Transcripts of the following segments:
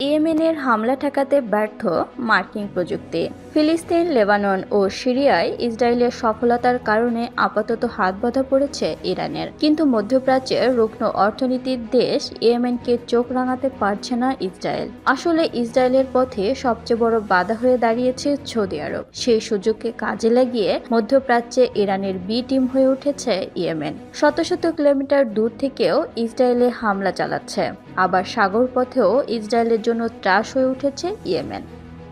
ইয়েমেনের হামলা ঠেকাতে ব্যর্থ মার্কিন প্রযুক্তি। ফিলিস্তিন, লেবানন ও সিরিয়ায় ইসরায়েলের সফলতার কারণে আপাতত হাত বাঁধা পড়েছে ইরানের। কিন্তু মধ্যপ্রাচ্যের রুগ্ন অর্থনীতির দেশ ইয়েমেনকে চোখ রাঙাতে পারছে না ইসরায়েল। আসলে ইসরায়েলের পথে সবচেয়ে বড় বাধা হয়ে দাঁড়িয়েছে সৌদি আরব। সেই সুযোগকে কাজে লাগিয়ে মধ্যপ্রাচ্যে ইরানের বি টিম হয়ে উঠেছে ইয়েমেন। শত শত কিলোমিটার দূর থেকেও ইসরায়েলে হামলা চালাচ্ছে। আবার সাগর পথেও ইসরায়েলের জন্য ত্রাস হয়ে উঠেছে ইয়েমেন।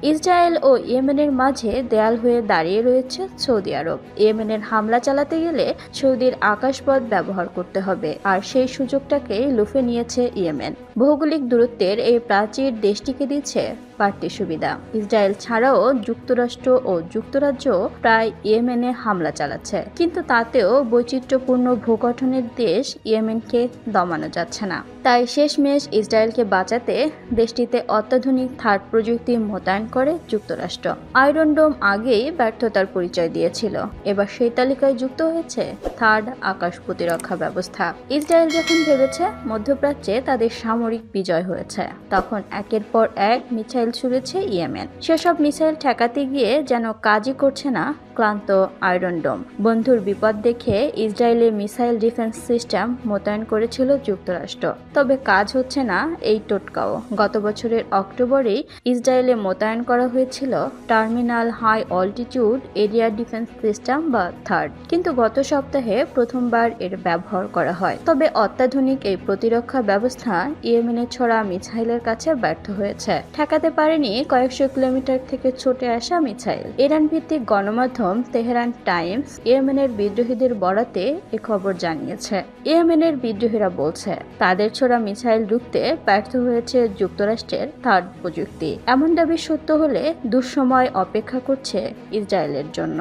ইসরায়েল ও ইয়েমেনের মাঝে দেয়াল হয়ে দাঁড়িয়ে রয়েছে সৌদি আরব। ইয়েমেনের হামলা চালাতে গেলে সৌদির আকাশপথ ব্যবহার করতে হবে, আর সেই সুযোগটাকে লুফে নিয়েছে ইয়েমেন। ভৌগোলিক দূরত্বের এই প্রাচীর দেশটিকে দিচ্ছে বাড়তি সুবিধা। ইসরায়েল ছাড়াও যুক্তরাষ্ট্র ও যুক্তরাজ্য প্রায় ইয়েমেনে হামলা চালাচ্ছে। কিন্তু তাতেও বৈচিত্র্যপূর্ণ ভূগঠনের দেশ ইয়েমেনকে দমানো যাচ্ছে না। তাই শেষমেশ ইসরায়েলকে বাঁচাতে দেশটিতে অত্যাধুনিক থার্ড প্রযুক্তি মোতায়েন করে যুক্তরাষ্ট্র। আয়রন ডোম আগেই ব্যর্থতার পরিচয় দিয়েছিল। এবার সেই তালিকায় যুক্ত হয়েছে থার্ড আকাশ প্রতিরক্ষা ব্যবস্থা। ইসরায়েল যখন ভেবেছে মধ্যপ্রাচ্যে তাদের সামরিক বিজয় হয়েছে, তখন একের পর এক মিসাইল ছুড়েছে ইয়েমেন। সেসব মিসাইল ঠেকাতে গিয়ে যেন কাজই করছে না ক্লান্ত আয়রন ডোম। বন্ধুর বিপদ দেখে ইসরায়েলের মিসাইল ডিফেন্স সিস্টেম মোতায়েন করেছিল যুক্তরাষ্ট্র। তবে কাজ হচ্ছে না এই টোটকাও। গত বছরের অক্টোবরেই ইসরায়েলে মোতায়েন করা হয়েছিল terminal high altitude area defence system বা থার্ড। কিন্তু গত সপ্তাহে প্রথমবার এর ব্যবহার করা হয়। তবে অত্যাধুনিক এই প্রতিরক্ষা ব্যবস্থা ইয়েমেনে ছড়া মিসাইলের কাছে ব্যর্থ হয়েছে। ঠেকাতে পারেনি কয়েকশো কিলোমিটার থেকে ছুটে আসা মিসাইল। ইরান ভিত্তিক গণমাধ্যম তেহরান টাইমস ইয়েমেনের বিদ্রোহীদের বরাতে এ খবর জানিয়েছে। ইয়েমেনের বিদ্রোহীরা বলছে, তাদের ছোড়া মিসাইল রুখতে ব্যর্থ হয়েছে যুক্তরাষ্ট্রের থার্ড প্রযুক্তি। এমন দাবি সত্য হলে দুঃসময় অপেক্ষা করছে ইসরায়েলের জন্য।